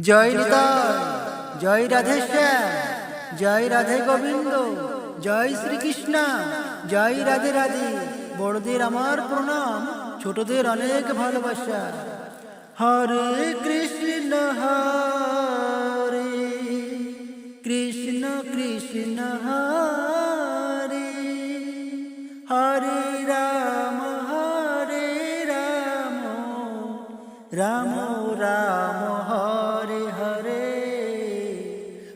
জয় নিতাই, জয় রাধেশ্যাম, জয় রাধে গোবিন্দ, জয় শ্রীকৃষ্ণ, জয় রাধে রাধে। বড়দের আমার প্রণাম, ছোটদের অনেক ভালোবাসা। হরে কৃষ্ণ হরে কৃষ্ণ কৃষ্ণ, হরে। হরে রাম হরে রাম রাম রাম।